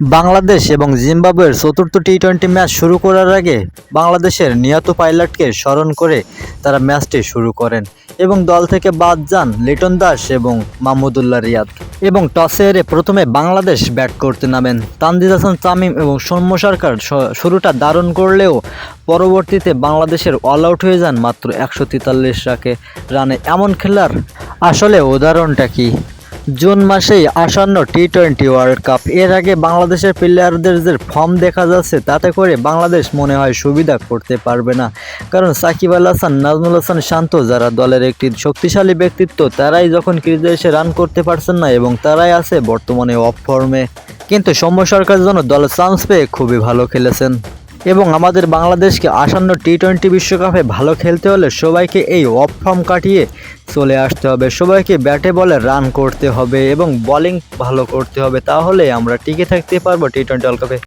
বাংলাদেশ এবং জিম্বাবুয়ের চতুর্থ টি টোয়েন্টি ম্যাচ শুরু করার আগে বাংলাদেশের নিহত পাইলটকে স্মরণ করে তারা ম্যাচটি শুরু করেন এবং দল থেকে বাদ যান লিটন দাস এবং মাহমুদুল্লাহ রিয়াদ। এবং টসে হেরে প্রথমে বাংলাদেশ ব্যাট করতে নামেন। তানজিদ হাসান, তামিম এবং সৌম্য সরকার শুরুটা দারুণ করলেও পরবর্তীতে বাংলাদেশের অল আউট হয়ে যান মাত্র একশো তেতাল্লিশ রাকে রানে এমন খেলার আসলে উদাহরণটা কি? জুন মাসেই আসন্ন টি টোয়েন্টি ওয়ার্ল্ড কাপ। এর আগে বাংলাদেশের প্লেয়ারদের যে ফর্ম দেখা যাচ্ছে, তাতে করে বাংলাদেশ মনে হয় সুবিধা করতে পারবে না। কারণ সাকিব আল হাসান, নাজমুল হাসান শান্ত যারা দলের একটি শক্তিশালী ব্যক্তিত্ব, তারাই যখন ক্রিজে এসে রান করতে পারছেন না এবং তারাই আছে বর্তমানে অফ ফর্মে কিন্তু সৌম্য সরকার যেন দলে চান্স পেয়ে খুবই ভালো খেলেছেন। এবং আমাদের বাংলাদেশকে আসন্ন টি টোয়েন্টি বিশ্বকাপে ভালো খেলতে হলে সবাইকে এই অফ ফর্ম কাটিয়ে চলে আসতে হবে। সবাইকে ব্যাটে বলে রান করতে হবে এবং বলিং ভালো করতে হবে। তাহলে আমরা টিকে থাকতে পারব টি টোয়েন্টি ওয়ার্ল্ড কাপে